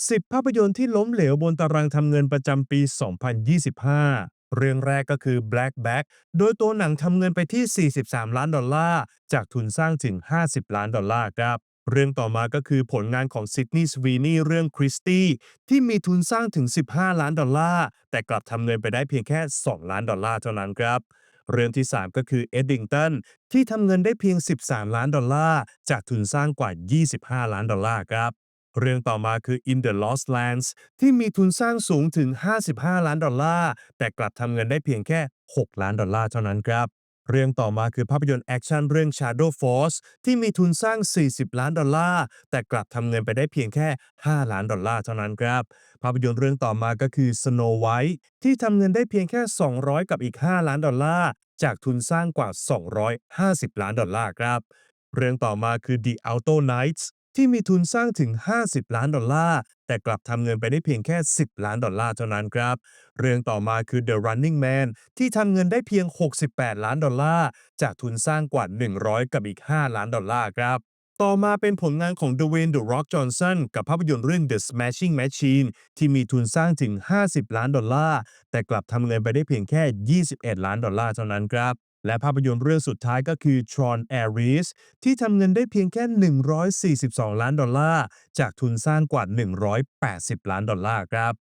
10 ภาพยนตร์ที่ล้มเหลวบนตารางทำเงินประจำปี 2025 เรื่องแรกก็คือ Black Bag โดยตัวหนังทำเงินไปที่ 43 ล้านดอลลาร์ จากทุนสร้างถึง 50 ล้านดอลลาร์ครับ เรื่องต่อมาก็คือผลงานของซิดนีย์สวีนีเรื่องคริสตี้ที่มีทุนสร้างถึง 15 ล้านดอลลาร์ แต่กลับทำเงินไปได้เพียงแค่ 2 ล้านดอลลาร์เท่านั้นครับเรื่องที่ 3 ก็คือ Eddington ที่ทำเงินได้เพียง 13 ล้านดอลลาร์ จากทุนสร้างกว่า 25 ล้านดอลลาร์ครับ เรื่องต่อมาคือ In the Lost Lands ที่มีทุนสร้างสูงถึง 55 ล้านดอลลาร์ แต่กลับทำเงินได้เพียงแค่ 6 ล้านดอลลาร์เท่านั้นครับ เรื่องต่อมาคือภาพยนตร์แอคชั่นเรื่อง Shadow Force ที่มีทุนสร้าง 40 ล้านดอลลาร์ แต่กลับทำเงินไปได้เพียงแค่ 5 ล้านดอลลาร์เท่านั้นครับ ภาพยนตร์เรื่องต่อมาก็คือ Snow White ที่ทำเงินได้เพียงแค่ 200 กับอีก 5 ล้านดอลลาร์ จากทุนสร้างกว่า 250 ล้านดอลลาร์ครับเรื่องต่อมาคือ The Auto Knights ที่มีทุนสร้างถึง 50 ล้านดอลลาร์ แต่กลับทำเงินไปได้เพียงแค่ 10 ล้านดอลลาร์เท่านั้นครับ เรื่องต่อมาคือ The Running Man ที่ทำเงินได้เพียง 68 ล้านดอลลาร์ จากทุนสร้างกว่า 100 กับอีก 5 ล้านดอลลาร์ครับต่อมาเป็นผลงานของ Dwayne The Rock Johnson กับภาพยนตร์เรื่อง The Smashing Machine ที่มีทุนสร้างถึง 50 ล้านดอลลาร์ แต่กลับทำเงินไปได้เพียงแค่ 21 ล้านดอลลาร์เท่านั้นครับ และภาพยนตร์เรื่องสุดท้ายก็คือ Tron Ares ที่ทำเงินได้เพียงแค่ 142 ล้านดอลลาร์ จากทุนสร้างกว่า 180 ล้านดอลลาร์ครับ